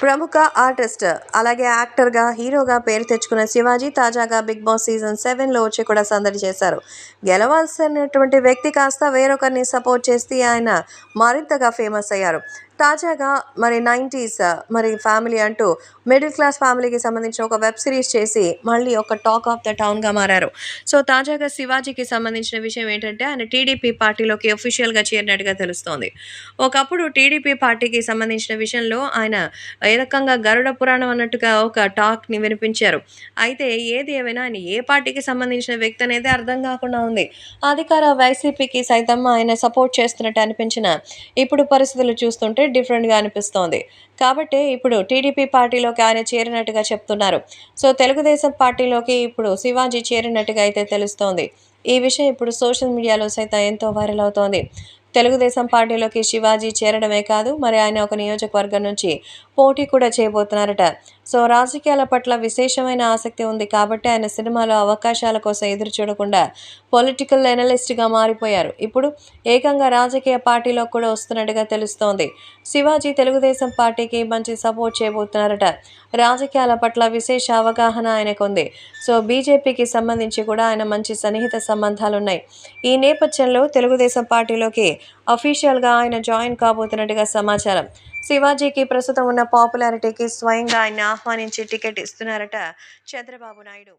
ప్రముఖ ఆర్టిస్ట్ అలాగే యాక్టర్గా హీరోగా పేరు తెచ్చుకున్న శివాజీ తాజాగా బిగ్ బాస్ సీజన్ సెవెన్లో వచ్చి కూడా సందడి చేశారు. గెలవాల్సినటువంటి వ్యక్తి కాస్త వేరొకరిని సపోర్ట్ చేస్తే ఆయన మరింతగా ఫేమస్ అయ్యారు. తాజాగా మరి నైంటీస్ మరి ఫ్యామిలీ అంటూ మిడిల్ క్లాస్ ఫ్యామిలీకి సంబంధించిన ఒక వెబ్ సిరీస్ చేసి మళ్ళీ ఒక టాక్ ఆఫ్ ద టౌన్గా మారారు. సో తాజాగా శివాజీకి సంబంధించిన విషయం ఏంటంటే ఆయన టీడీపీ పార్టీలోకి ఒఫీషియల్గా చేరినట్టుగా తెలుస్తోంది. ఒకప్పుడు టీడీపీ పార్టీకి సంబంధించిన విషయంలో ఆయన ఏ రకంగా గరుడ పురాణం అన్నట్టుగా ఒక టాక్ని వినిపించారు. అయితే ఏది ఏమైనా ఆయన ఏ పార్టీకి సంబంధించిన వ్యక్తి అనేది అర్థం కాకుండా ఉంది. అధికార వైసీపీకి సైతం ఆయన సపోర్ట్ చేస్తున్నట్టు అనిపించిన ఇప్పుడు పరిస్థితులు చూస్తుంటే డిఫరెంట్గా అనిపిస్తోంది. కాబట్టి ఇప్పుడు టీడీపీ పార్టీలోకి ఆయన చేరినట్టుగా చెప్తున్నారు. సో తెలుగుదేశం పార్టీలోకి ఇప్పుడు శివాజీ చేరినట్టుగా అయితే తెలుస్తోంది. ఈ విషయం ఇప్పుడు సోషల్ మీడియాలో సైతం ఎంతో వైరల్ అవుతోంది. తెలుగుదేశం పార్టీలోకి శివాజీ చేరడమే కాదు మరి ఆయన ఒక నియోజకవర్గం నుంచి పోటీ కూడా చేయబోతున్నారట. సో రాజకీయాల పట్ల విశేషమైన ఆసక్తి ఉంది కాబట్టి ఆయన సినిమాలో అవకాశాల కోసం ఎదురు చూడకుండా పొలిటికల్ ఎనలిస్ట్గా మారిపోయారు. ఇప్పుడు ఏకంగా రాజకీయ పార్టీలో కూడా వస్తున్నట్టుగా తెలుస్తోంది. శివాజీ తెలుగుదేశం పార్టీకి మంచి సపోర్ట్ చేయబోతున్నారట. రాజకీయాల పట్ల విశేష అవగాహన ఆయనకుంది. సో బీజేపీకి సంబంధించి కూడా ఆయన మంచి సన్నిహిత సంబంధాలు ఉన్నాయి ఈ నేపథ్యంలో తెలుగుదేశం పార్టీలోకి అఫీషియల్గా ఆయన జాయిన్ కాబోతున్నట్టుగా సమాచారం. శివాజీకి ప్రస్తుతం ఉన్న పాపులారిటీకి స్వయంగా ఆయన ఆహ్వానించి టికెట్ ఇస్తున్నారట చంద్రబాబు నాయుడు.